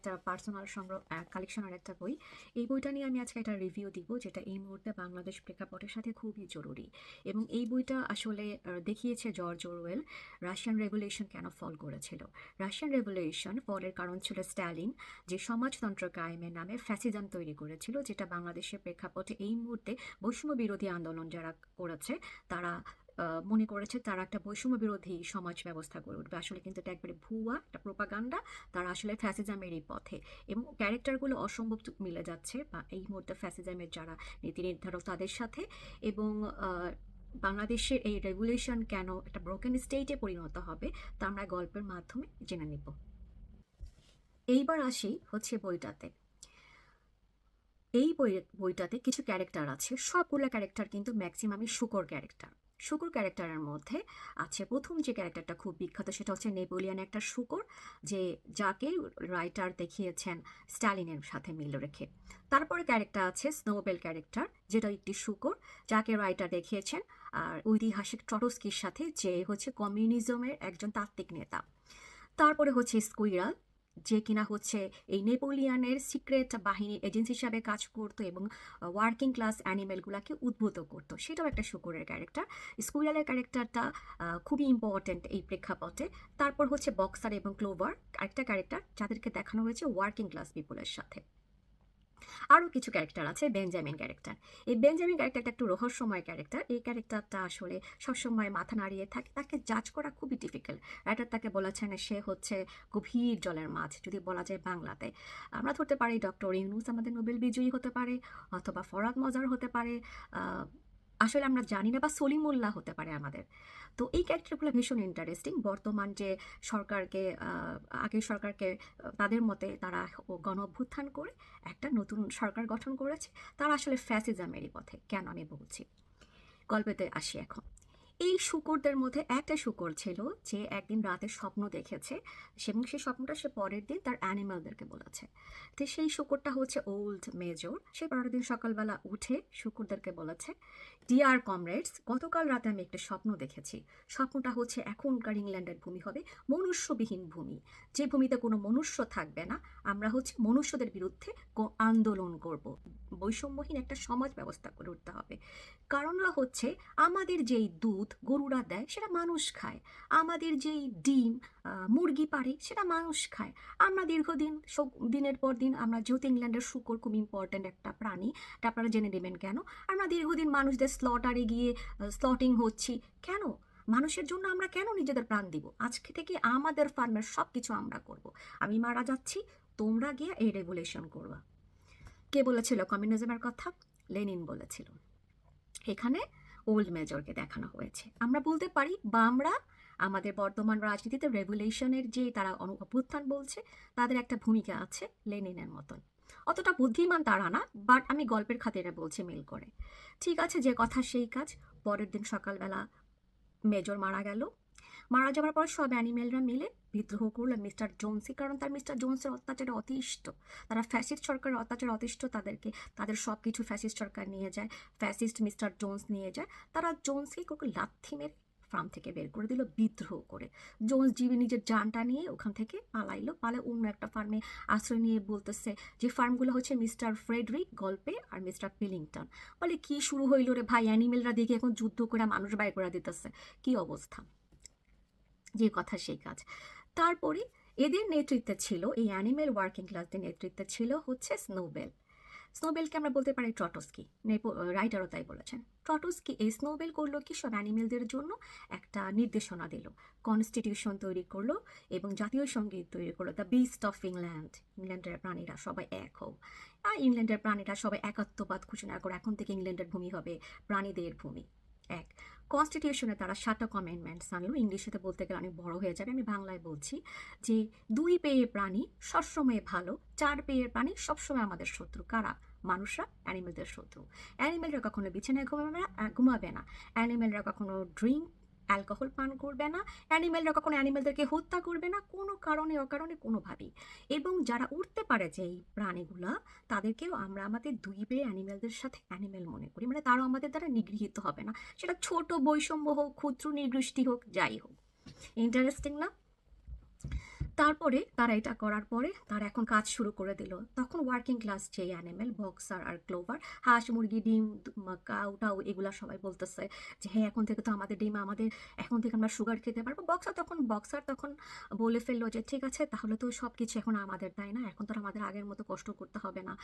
একটা পার্সোনাল সংগ্রহ কালেকশনের একটা বই। এই বইটা নিয়ে আমি আজকে একটা রিভিউ দিব, যেটা এই মুহূর্তে বাংলাদেশ প্রেক্ষাপটের সাথে খুবই জরুরি। এবং এই বইটা আসলে দেখিয়েছে জর্জ ওরওয়েল রাশিয়ান রেগুলেশন কেন ফল করেছিল? রাশিয়ান রেগুলেশন ফলের কারণ ছিল স্ট্যালিন যে সমাজতন্ত্র কায়েমের নামে ফ্যাসিজম তৈরি করেছিল, যেটা বাংলাদেশের প্রেক্ষাপটে এই মুহূর্তে বৈষম্য বিরোধী আন্দোলন যারা করেছে, তারা মনে করেছে তারা একটা বৈষম্য বিরোধী সমাজ ব্যবস্থা গড়ে উঠবে। আসলে কিন্তু এটা একবারে ভুয়া, একটা প্রোপাগান্ডা তারা আসলে ফ্যাসিজমেরই পথে। এবং ক্যারেক্টারগুলো অসম্ভব মিলে যাচ্ছে, বা এই মুহূর্তে ফ্যাসিজামের যারা নীতি নির্ধারক তাদের সাথে। এবং বাংলাদেশের এই রেগুলেশন কেন একটা ব্রোকেন স্টেটে পরিণত হবে, তা আমরা গল্পের মাধ্যমে জেনে নিব। এইবার আসি হচ্ছে বইটাতে। এই বই বইটাতে কিছু ক্যারেক্টার আছে, সবগুলো ক্যারেক্টার কিন্তু ম্যাক্সিমামই শুকর ক্যারেক্টার শুকর ক্যারেক্টারের মধ্যে আছে। প্রথম যে ক্যারেক্টারটা খুব বিখ্যাত সেটা হচ্ছে নেপোলিয়ান একটা শুকর, যে যাকে রাইটার দেখিয়েছেন স্ট্যালিনের সাথে মিল রেখে। তারপরে ক্যারেক্টার আছে স্নোবেল ক্যারেক্টার, যেটা একটি শুকর, যাকে রাইটার দেখিয়েছেন, আর ঐতিহাসিক টরস্কির সাথে, যে হচ্ছে কমিউনিজমের একজন তাত্ত্বিক নেতা। তারপরে হচ্ছে স্কুইরাল যে কিনা হচ্ছে এই নেপোলিয়ানের সিক্রেট বাহিনীর এজেন্সি হিসাবে কাজ করতো এবং ওয়ার্কিং ক্লাস অ্যানিমেলগুলোকে উদ্ভূত করতো। সেটাও একটা শুকুরের ক্যারেক্টার স্কুইরালের ক্যারেক্টারটা খুবই ইম্পর্ট্যান্ট এই প্রেক্ষাপটে। তারপর হচ্ছে বক্সার এবং ক্লোভার আরেকটা ক্যারেক্টার যাদেরকে দেখানো হয়েছে ওয়ার্কিং ক্লাস পিপলের সাথে। আরও কিছু ক্যারেক্টার আছে বেঞ্জামিন ক্যারেক্টার এই বেঞ্জামিন ক্যারেক্টারটা একটু রহস্যময় ক্যারেক্টার এই ক্যারেক্টারটা আসলে সবসময় মাথা নাড়িয়ে থাকে। তাকে জাজ করা খুবই ডিফিকাল্ট রাইটার তাকে বলেছেন সে হচ্ছে গভীর জলের মাছ, যদি বলা যায় বাংলাতে। আমরা ধরতে পারি ডক্টর ইউনুস আমাদের নোবেল বিজয়ী হতে পারে, অথবা ফরাদ মজার হতে পারে আসলে আমরা জানি না বা সলিমুল্লাহ হতে পারে আমাদের। তো এই ক্যারেক্টারগুলো ভীষণ ইন্টারেস্টিং বর্তমান যে সরকারকে আগে সরকারকে তাদের মতে তারা গণ অভ্যুত্থান করে, একটা নতুন সরকার গঠন করেছে। তারা আসলে ফ্যাসিজামেরই পথে। কেন আমি বলছি? গল্পেতে আসি এখন। এই শুকরদের মধ্যে একটা শুকর ছিল যে একদিন রাতে স্বপ্ন দেখেছে এবং সেই স্বপ্নটা সে পরের দিন তার অ্যানিমালদেরকে বলেছে। তো সেই শুকরটা হচ্ছে ওল্ড মেজর। সে পরের দিন সকালবেলা উঠে শুকুরদেরকে বলেছে ডিয়ার কমরেডস গতকাল রাতে আমি একটা স্বপ্ন দেখেছি। স্বপ্নটা হচ্ছে এখনকার ইংল্যান্ডের ভূমি হবে মনুষ্যবিহীন ভূমি। যে ভূমিতে কোনো মনুষ্য থাকবে না, আমরা হচ্ছে মনুষ্যদের বিরুদ্ধে আন্দোলন করব। বৈষম্যহীন একটা সমাজ ব্যবস্থা করে উঠতে হবে। কারণরা হচ্ছে আমাদের যেই দুধ গরুরা দেয় সেটা মানুষ খায়। আমাদের যেই ডিম মুরগি পারে সেটা মানুষ খায়। আমরা দীর্ঘদিন দিনের পর দিন আমরা যেহেতু ইংল্যান্ডের শুকর খুব ইম্পর্ট্যান্ট একটা প্রাণী, এটা আপনারা জেনে নেবেন কেন? আমরা দীর্ঘদিন মানুষদের স্লটারে গিয়ে স্লটিং হচ্ছি। কেন? মানুষের জন্য আমরা কেন নিজেদের প্রাণ দিব? আজকে থেকে আমাদের ফার্মের সব কিছু আমরা করব। আমি মারা যাচ্ছি, তোমরা গিয়ে এই রেগুলেশন করবা। কে বলেছিল কমিউনিজমের কথা? লেনিন বলেছিল। এখানে ওল্ড মেজরকে দেখানো হয়েছে। আমরা বলতে পারি বা আমরা আমাদের বর্তমান রাজনীতিতে রেগুলেশনের যে তারা অভ্যুত্থান বলছে, তাদের একটা ভূমিকা আছে লেনিনের মতন। অতটা বুদ্ধিমান তারা না বাট আমি গল্পের খাতিরে বলছি মিল করে। ঠিক আছে, যে কথা সেই কাজ, পরের দিন সকালবেলা মেজর মারা গেল মারা যাওয়ার পর সব অ্যানিমেলরা মিলে বিদ্রোহ করল মিস্টার জোনসি কারণ তার মিস্টার জোনসের অত্যাচারে অতিষ্ঠ। তারা ফ্যাসিস্ট সরকারের অত্যাচারে অতিষ্ঠ তাদেরকে। তাদের সব কিছু ফ্যাসিস্ট সরকার নিয়ে যায়। ফ্যাসিস্ট মিস্টার জোনস নিয়ে যায়। তারা জোনসকে কোনো লাথি মেরে ফার্ম থেকে বের করে দিল বিদ্রোহ করে। জোনস জীবী নিজের জানটা নিয়ে ওখান থেকে পালাইলো। পালে অন্য একটা ফার্মে আশ্রয় নিয়ে বলতেছে যে ফার্মগুলো হচ্ছে মিস্টার ফ্রেডরিক গল্পে আর মিস্টার পিলিংটন। বলে, কি শুরু হইল রে ভাই? অ্যানিমেলরা দেখে এখন যুদ্ধ করে মানুষ বাইর করে দিতেছে। কি অবস্থা? যে কথা সেই কাজ। তারপরে এদের নেতৃত্বে ছিল, এই অ্যানিমেল ওয়ার্কিং ক্লাসদের নেতৃত্বে ছিল হচ্ছে স্নোবেল। স্নোবেলকে আমরা বলতে পারি ট্রটস্কি। রাইটারও তাই বলেছেন। ট্রটস্কি এই স্নোবেল করল কি? সব অ্যানিমেলদের জন্য একটা নির্দেশনা দিল। কনস্টিটিউশন তৈরি করল এবং জাতীয় সংগীত তৈরি করল। The beast of England. ইংল্যান্ডের প্রাণীরা সবাই এক হোক আর ইংল্যান্ডের প্রাণীরা সবাই একাত্মবাদ ঘোষণা করে। এখন থেকে ইংল্যান্ডের ভূমি হবে প্রাণীদের ভূমি। এক। কনস্টিটিউশনে তারা সাতটা কমেন্টমেন্টস আনলো। ইংলিশেতে বলতে গেলে অনেক বড় হয়ে যাবে। আমি বাংলায় বলছি যে, দুই পেয়ে প্রাণী সবসময় ভালো, চার পেয়ে প্রাণী সবসময় আমাদের শত্রু। কারা? মানুষরা অ্যানিমেলদের শত্রু। অ্যানিমেলরা কখনো বিছানায় ঘুমাবে না ঘুমাবে না। অ্যানিমেলরা কখনো ড্রিঙ্ক অ্যালকোহল পান করবে না, অ্যানিমেলরা কখনো অ্যানিমেলদেরকে হত্যা করবে না, কোনো কারণে, অকারণে, কোনোভাবেই। এবং যারা উঠতে পারে যে এই প্রাণীগুলো, তাদেরকেও আমরা আমাদের দুই বে অ্যানিমেলদের সাথে অ্যানিমেল মনে করি। মানে তারাও আমাদের দ্বারা নিগৃহীত হবে না। সেটা ছোট বৈষম্য হোক, ক্ষুদ্র নিগৃষ্টি হোক, যাই হোক। ইন্টারেস্টিং না? তারপরে তারা এটা করার পরে তারা এখন কাজ শুরু করে দিল। তখন ওয়ার্কিং ক্লাস যে অ্যানিমেল বক্সার আর ক্লোভার হাঁস, মুরগি, ডিম কাউ টাউ এগুলা সবাই বলতেছে যে হ্যাঁ এখন থেকে তো আমাদের ডিম, আমাদের, এখন থেকে আমরা সুগার খেতে পারব। বক্সার তখন বক্সার তখন বলে ফেলল যে, ঠিক আছে, তাহলে তো সব কিছু এখন আমাদের, তাই না? এখন তো আমাদের আগের মতো কষ্ট করতে হবে না।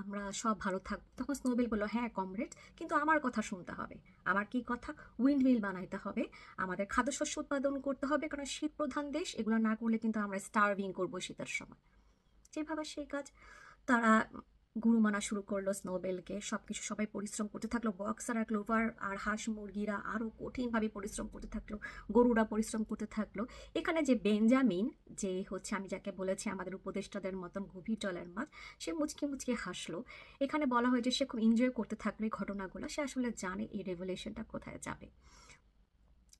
আমরা সব ভালো থাকব তখন স্নোবেল বলল হ্যাঁ কমরেড কিন্তু আমার কথা শুনতে হবে। আমার কি কথা? উইন্ড মিল বানাইতে হবে। আমাদের খাদ্যশস্য উৎপাদন করতে হবে, কারণ শীত প্রধান দেশ। এগুলো না করলে কিন্তু আমরা স্টার্ভিং করব শীতের সময়। যেভাবে সেই কাজ, তারা গুরু মানা শুরু করল স্নোবেলকে সব কিছু সবাই পরিশ্রম করতে থাকল বক্সার আর ক্লোভার আর হাঁস মুরগিরা আরও কঠিনভাবে পরিশ্রম করতে থাকল, গরুরা পরিশ্রম করতে থাকল। এখানে যে বেঞ্জামিন যে হচ্ছে আমি যাকে বলেছি আমাদের উপদেষ্টাদের মতন গভীর জলের মাছ, সে মুচকি মুচকি হাসলো। এখানে বলা হয় যে সে খুব এনজয় করতে থাকল এই ঘটনাগুলো, সে আসলে জানে এই রেভলিউশনটা কোথায় যাবে।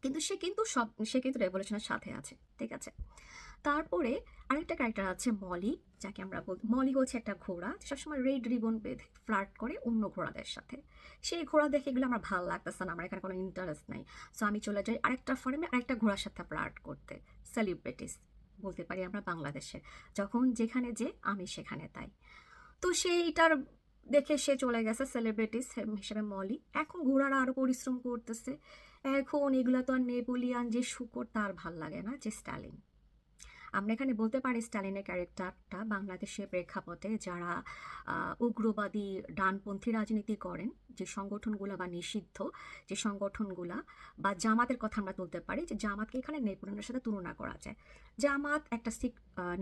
কিন্তু সে কিন্তু সব, সে কিন্তু রেভলিউশনের সাথে আছে, ঠিক আছে? তারপরে আরেকটা ক্যারেক্টার আছে মলি, যাকে আমরা বল, মলি হচ্ছে একটা ঘোড়া সবসময় রেড রিবন বেঁধে ফ্লার্ট করে অন্য ঘোড়াদের সাথে। সেই ঘোড়া দেখে এগুলো আমার ভালো লাগতেছে না, আমার এখানে কোনো ইন্টারেস্ট নাই। সো আমি চলে যাই আরেকটা ফর্মে আরেকটা ঘোড়ার সাথে ফ্লার্ট করতে সেলিব্রিটিস বলতে পারি আমরা বাংলাদেশে যখন যেখানে যে, আমি সেখানে তাই। তো সেইটার দেখে সে চলে গেছে সেলিব্রিটিস হিসেবে মলি। এখন ঘোড়ারা আরও পরিশ্রম করতেছে। এখন এগুলো তো আর নেপোলিয়ান যে শুকর, তার ভালো লাগে না, যে স্টালিন আমরা এখানে বলতে পারি স্টালিনের ক্যারেক্টারটা বাংলাদেশের প্রেক্ষাপটে যারা উগ্রবাদী ডানপন্থী রাজনীতি করেন, যে সংগঠনগুলো বা নিষিদ্ধ যে সংগঠনগুলা বা জামাতের কথা আমরা তুলতে পারি, যে জামাতকে এখানে নেপোলিয়নের সাথে তুলনা করা যায়। জামাত একটা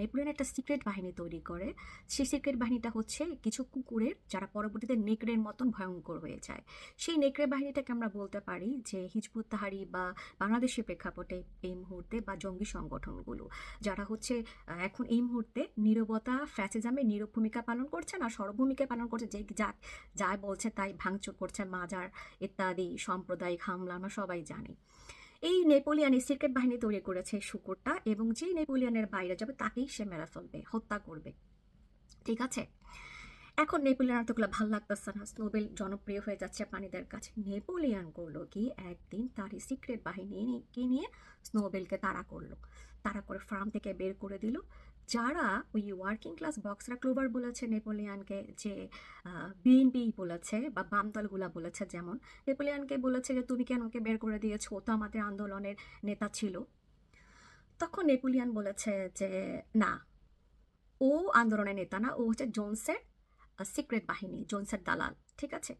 নেপোলিয়ন একটা সিক্রেট বাহিনী তৈরি করে। সেই সিক্রেট বাহিনীটা হচ্ছে কিছু কুকুরের যারা পরবর্তীতে নেকড়ের মতন ভয়ঙ্কর হয়ে যায়। সেই নেকড়ে বাহিনীটাকে আমরা বলতে পারি যে হিজবুত তাহারি বা বাংলাদেশের প্রেক্ষাপটে এই মুহূর্তে বা জঙ্গি সংগঠনগুলো, যারা হচ্ছে এখন এই মুহূর্তে নীরবতা, ফ্যাসিজামে নীরব ভূমিকা পালন করছে না সর্বভূমিকা পালন করছে যে যা যা বলছে তাই ভাঙচুর করছে মাজার, ইত্যাদি, সাম্প্রদায়িক হামলা, আমরা সবাই জানি। এই নেপোলিয়ান সিক্রেট বাহিনী তৈরি করেছে শুকুরটা এবং যে নেপোলিয়ানের বাইরে যাবে তাকেই সে মেরে ফেলবে, হত্যা করবে। ঠিক আছে? এখন নেপোলিয়ান এতগুলো ভালো লাগতেছে না স্নোবেল জনপ্রিয় হয়ে যাচ্ছে প্রাণীদের কাছে। নেপোলিয়ান করল কি? একদিন তার সিক্রেট বাহিনীকে নিয়ে স্নোবেলকে তাড়া করল। তাড়া করে ফার্ম থেকে বের করে দিল। যারা ওই ওয়ার্কিং ক্লাস বক্সরা ক্লোবার বলেছে, নেপোলিয়ানকে যে বিএনপি বলেছে বা বাম দলগুলা বলেছে যেমন, নেপোলিয়ানকে বলেছে যে, তুমি কেন ওকে বের করে দিয়েছ? ও তো আমাদের আন্দোলনের নেতা ছিল। তখন নেপোলিয়ান বলেছে যে, না, ও আন্দোলনের নেতা না, ও হচ্ছে জোনসের সিক্রেট বাহিনী, জোনসের দালাল, ঠিক আছে?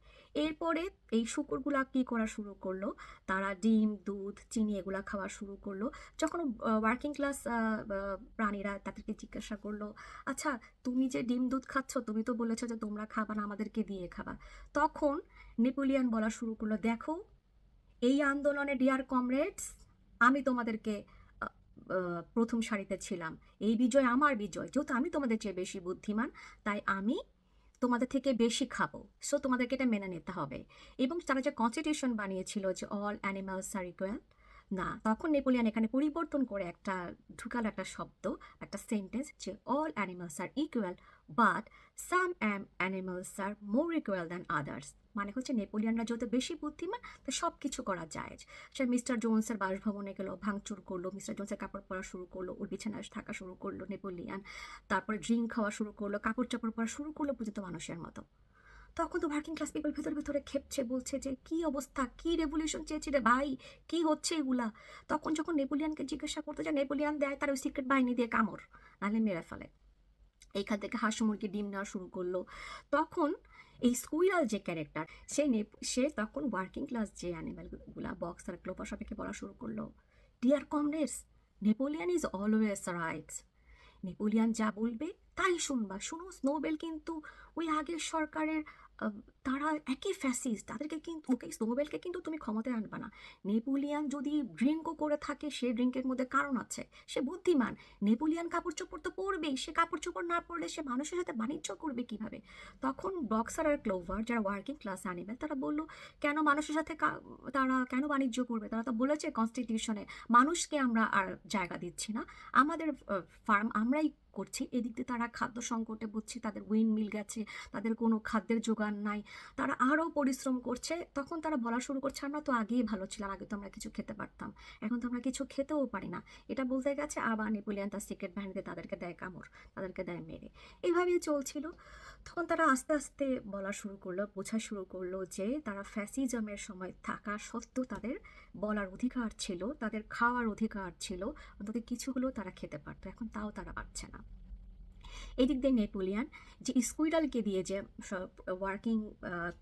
এরপরে এই শুকুরগুলা কি করা শুরু করল? তারা ডিম, দুধ, চিনি এগুলা খাওয়া শুরু করল। যখন ওয়ার্কিং ক্লাস প্রাণীরা তাদেরকে জিজ্ঞাসা করল আচ্ছা তুমি যে ডিম, দুধ খাচ্ছ, তুমি তো বলেছ যে তোমরা খাবা না, আমাদেরকে দিয়ে খাবা। তখন নেপোলিয়ান বলা শুরু করল, দেখো, এই আন্দোলনে ডিয়ার কমরেডস আমি তোমাদেরকে প্রথম সারিতে ছিলাম। এই বিজয় আমার বিজয়, যেহেতু আমি তোমাদের চেয়ে বেশি বুদ্ধিমান, তাই আমি তোমাদের থেকে বেশি খাব। সো তোমাদেরকে এটা মেনে নিতে হবে। এবং তারা যে কনস্টিটিউশন বানিয়েছিল যে অল অ্যানিমালস আর ইকুয়াল না। তখন নেপোলিয়ান এখানে পরিবর্তন করে একটা, ঢুকালো একটা শব্দ, একটা সেন্টেন্স যে all animals are equal but some am animals are more equal than others মানে হচ্ছে নেপোলিয়ানরা যত বেশি বুদ্ধিমান, তো সব কিছু করা যায়। সে মিস্টার জোনসের বাসভবনে গেল, ভাঙচুর করল, মিস্টার জোনসের কাপড় পরা শুরু করল, ওর বিছানায় থাকা শুরু করল নেপোলিয়ান। তারপরে ড্রিঙ্ক খাওয়া শুরু করল কাপড় চাপড় পরা শুরু করল পর্যন্ত মানুষের মতো। তখন তো ওয়ার্কিং ক্লাস পিপল ভেতরে ভেতরে খেপছে, বলছে যে, কি অবস্থা? কি রেভলিউশন চেয়েছি রে ভাই? কি হচ্ছে এগুলা? তখন যখন নেপোলিয়ানকে জিজ্ঞাসা করতে যায়, নেপোলিয়ান দেয় তার ওই সিক্রেট বাহিনী দিয়ে কামড়, নাহলে মেরে ফেলে। এইখান থেকে হাঁস মুরগি ডিম নেওয়া শুরু করল। তখন এই স্কুইরাল যে ক্যারেক্টার সে সে তখন ওয়ার্কিং ক্লাস যে অ্যানিমেলগুলা বক্স আর ক্লোপা সবাইকে বলা শুরু করল। Dear comrades Napoleon is always rights Napoleon যা বলবে তাই শুনবা। শুনো স্নোবেল কিন্তু ওই আগের সরকারের তারা একই ফ্যাসিস্ট তাদেরকে কিন্তু ওকে স্নোবেলকে কিন্তু তুমি ক্ষমতায় আনবা না। নেপোলিয়ান যদি ড্রিঙ্কও করে থাকে, সে ড্রিঙ্কের মধ্যে কারণ আছে। সে বুদ্ধিমান। নেপোলিয়ান কাপড় চোপড় তো পরবেই। সে কাপড় চোপড় না পরলে সে মানুষের সাথে বাণিজ্য করবে কীভাবে? তখন বক্সার আর ক্লোভার যারা ওয়ার্কিং ক্লাস অ্যানিমেল তারা বলল, কেন মানুষের সাথে তারা কেন বাণিজ্য করবে? তারা তো বলেছে কনস্টিটিউশনে মানুষকে আমরা আর জায়গা দিচ্ছি না। আমাদের ফার্ম আমরাই করছি। এদিক দিয়ে তারা খাদ্য সংকটে বুঝছি তাদের উইন্ড মিল গেছে, তাদের কোনো খাদ্যের যোগান নাই। তারা আরও পরিশ্রম করছে। তখন তারা বলা শুরু করছে, আমরা তো আগেই ভালো ছিলাম, আগে তো আমরা কিছু খেতে পারতাম। এখন তো আমরা কিছু খেতেও পারি না। এটা বলতে গেছে আবার নেপোলিয়ান তার সিক্রেট বাহিনীতে তাদেরকে দেয় কামড়, তাদেরকে দেয় মেরে। এইভাবেই চলছিল। তখন তারা আস্তে আস্তে বলা শুরু করল, বোঝা শুরু করল যে তারা ফ্যাসিজমের সময় থাকা সত্ত্বেও তাদের বলার অধিকার ছিল, তাদের খাওয়ার অধিকার ছিল অন্তত কিছু হলেও তারা খেতে পারতো, এখন তাও তারা পারছে না। এদিক দিয়ে নেপোলিয়ান, যে স্কুইরালকে দিয়ে যে ওয়ার্কিং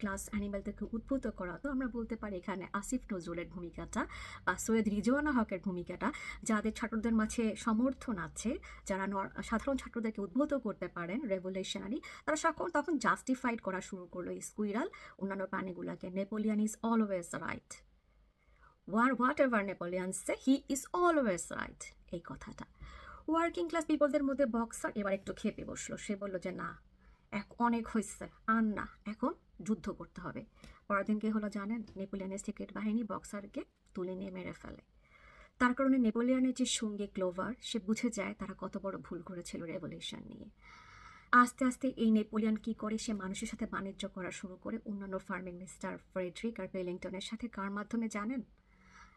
ক্লাস অ্যানিম্যালদেরকে উদ্ভূত করা, তো আমরা বলতে পারি এখানে আসিফ নজরুলের ভূমিকাটা, বা সৈয়দ রিজওয়ানা হকের ভূমিকাটা, যাদের ছাত্রদের মাঝে সমর্থন আছে, যারা সাধারণ ছাত্রদেরকে উদ্ভূত করতে পারেন রেভলিউশনারি তারা সকল তখন জাস্টিফাইড করা শুরু করল স্কুইরাল অন্যান্য প্রাণীগুলোকে। Napoleon is always right whatever Napoleon say he is always right এই কথাটা। ওয়ার্কিং ক্লাস পিপলদের মধ্যে বক্সার এবার একটু খেপে বসল। সে বলল যে, না, এক, অনেক হয়েছে আর না, এখন যুদ্ধ করতে হবে। পরের দিন হলো জানেন? নেপোলিয়ানের সিক্রেট বাহিনী বক্সারকে তুলে নিয়ে মেরে ফেলে। তার কারণে নেপোলিয়ানের যে সঙ্গে ক্লোভার সে বুঝে যায় তারা কত বড় ভুল করেছিল রেভলিউশন নিয়ে। আস্তে আস্তে এই নেপোলিয়ান কি করে? সে মানুষের সাথে বাণিজ্য করা শুরু করে অন্যান্য ফার্মিং মিস্টার ফ্রেডরিক আর বেলিংটনের সাথে। কার মাধ্যমে জানেন?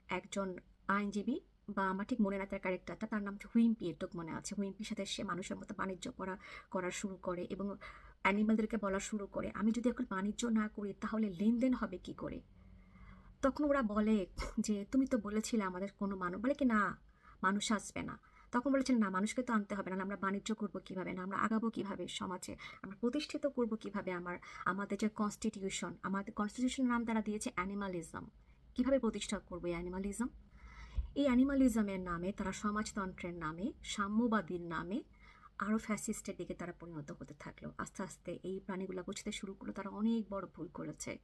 একজন আইনজীবী বা আমার ঠিক মনে না তার ক্যারেক্টারটা তার নাম হুইম্পি এটুক মনে আছে। হুইম্পির সাথে সে মানুষের মতো বাণিজ্য করা করা শুরু করে এবং অ্যানিমালদেরকে বলা শুরু করে। আমি যদি এখন বাণিজ্য না করি, তাহলে লেনদেন হবে কি করে? তখন ওরা বলে যে, তুমি তো বলেছিলে আমাদের কোনো মানুষ বলে কি, না, মানুষ আসবে না। তখন বলেছেন না, মানুষকে তো আনতে হবে না, আমরা বাণিজ্য করব কীভাবে, না, আমরা আগাবো কীভাবে সমাজে? আমরা প্রতিষ্ঠিত করব কীভাবে আমার, আমাদের যে কনস্টিটিউশন আমাদের কনস্টিটিউশনের নাম তারা দিয়েছে অ্যানিমালিজম কীভাবে প্রতিষ্ঠা করব অ্যানিমালিজম এই অ্যানিমালিজমের নামে, তারা সমাজতন্ত্রের নামে, সাম্যবাদীর নামে আরও ফ্যাসিস্টের দিকে তারা পরিণত হতে থাকল। আস্তে আস্তে এই প্রাণীগুলো বুঝতে শুরু করল, তারা অনেক বড় ভুল করেছে।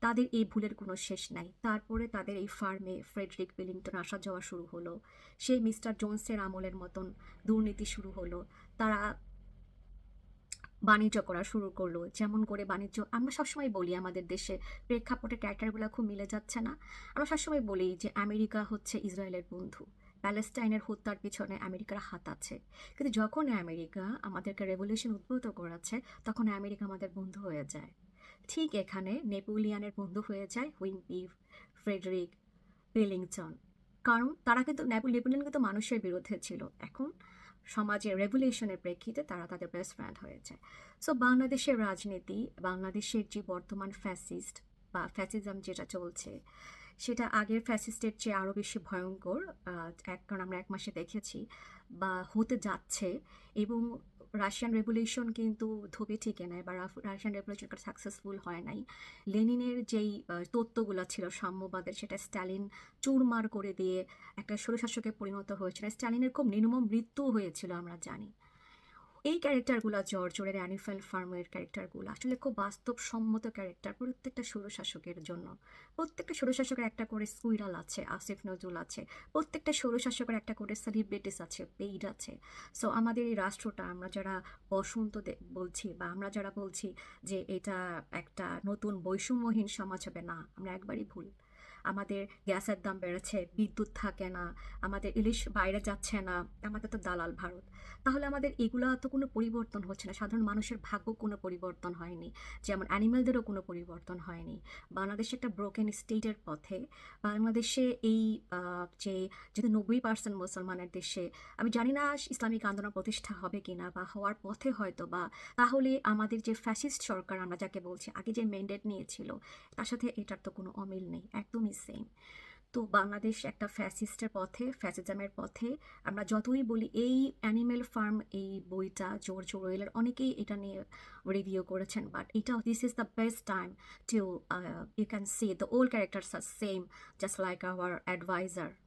তাদের এই ভুলের কোনো শেষ নাই। তারপরে তাদের এই ফার্মে ফ্রেডরিক বিলিংটন আসা যাওয়া শুরু হলো। সেই মিস্টার জোনসের আমলের মতন দুর্নীতি শুরু হলো। তারা বাণিজ্য করা শুরু করল। যেমন করে বাণিজ্য, আমরা সবসময় বলি আমাদের দেশে প্রেক্ষাপটে ক্যারেক্টারগুলো খুব মিলে যাচ্ছে না। আমরা সবসময় বলি যে আমেরিকা হচ্ছে ইসরায়েলের বন্ধু। প্যালেস্টাইনের হত্যার পিছনে আমেরিকার হাত আছে। কিন্তু যখন আমেরিকা আমাদেরকে রেভলিউশন উদ্ভূত করাচ্ছে তখন আমেরিকা আমাদের বন্ধু হয়ে যায়। ঠিক এখানে নেপোলিয়ানের বন্ধু হয়ে যায় হুইম্পি ফ্রেডরিক বেলিংটন কারণ তারা কিন্তু নেপো- নেপোলিয়ন কিন্তু মানুষের বিরুদ্ধে ছিল। এখন সমাজের রেভুলেশনের প্রেক্ষিতে তারা তাদের বেস্ট ফ্রেন্ড হয়েছে। সো বাংলাদেশের রাজনীতি, বাংলাদেশের যে বর্তমান ফ্যাসিস্ট বা ফ্যাসিজম যেটা চলছে, সেটা আগের ফ্যাসিস্টের চেয়ে আরও বেশি ভয়ঙ্কর এক কারণ আমরা এক মাসে দেখেছি বা হতে যাচ্ছে এবং রাশিয়ান রেভলিউশন কিন্তু ধোপে ঠেকে নাই বা রাশিয়ান রেভলিউশন সাকসেসফুল হয় নাই। লেনিনের যেই তত্ত্বগুলো ছিল সাম্যবাদের, সেটা স্ট্যালিন চুরমার করে দিয়ে একটা স্বৈরশাসকে পরিণত হয়েছিল। স্ট্যালিনের খুব নির্মম মৃত্যু হয়েছিল আমরা জানি। এই ক্যারেক্টারগুলো জর্জরের অ্যানিফেল ফার্মের ক্যারেক্টারগুলো আসলে খুব বাস্তবসম্মত ক্যারেক্টার প্রত্যেকটা স্বৈরশাসকের জন্য। প্রত্যেকটা স্বৈরশাসকের একটা করে স্কুইরাল আছে, আসিফ নজরুল আছে। প্রত্যেকটা স্বৈরশাসকের একটা করে সেলিব্রিটিস আছে পেইড আছে। সো আমাদের এই রাষ্ট্রটা, আমরা যারা বসন্ত বলছি বা আমরা যারা বলছি যে এটা একটা নতুন বৈষম্যহীন সমাজ হবে, না, আমরা একবারই ভুল। আমাদের গ্যাসের দাম বেড়েছে, বিদ্যুৎ থাকে না, আমাদের ইলিশ বাইরে যাচ্ছে না, আমাদের তো দালাল ভারত। তাহলে আমাদের এগুলো তো কোনো পরিবর্তন হচ্ছে না। সাধারণ মানুষের ভাগ্য কোনো পরিবর্তন হয়নি। যেমন অ্যানিমেলদেরও কোনো পরিবর্তন হয়নি। বাংলাদেশ একটা ব্রোকেন স্টেটের পথে, বাংলাদেশে এই যে, যেহেতু নব্বই পার্সেন্ট মুসলমানের দেশে, আমি জানি না ইসলামিক আন্দোলন প্রতিষ্ঠা হবে কিনা বা হওয়ার পথে হয়তো বা, তাহলে আমাদের যে ফ্যাসিস্ট সরকার আমরা যাকে বলছি, আগে যে ম্যান্ডেট নিয়েছিল, তার সাথে এটার তো কোনো অমিল নেই। একদমই সেম তো বাংলাদেশ একটা ফ্যাসিস্টের পথে ফ্যাসিজমের পথে আমরা যতই বলি, এই অ্যানিমেল ফার্ম এই বইটা জোর জোর জোরোয়েলের অনেকেই এটা নিয়ে রিভিউ করেছেন বাট এটা this is the best time to you can see the old characters are same just like our adviser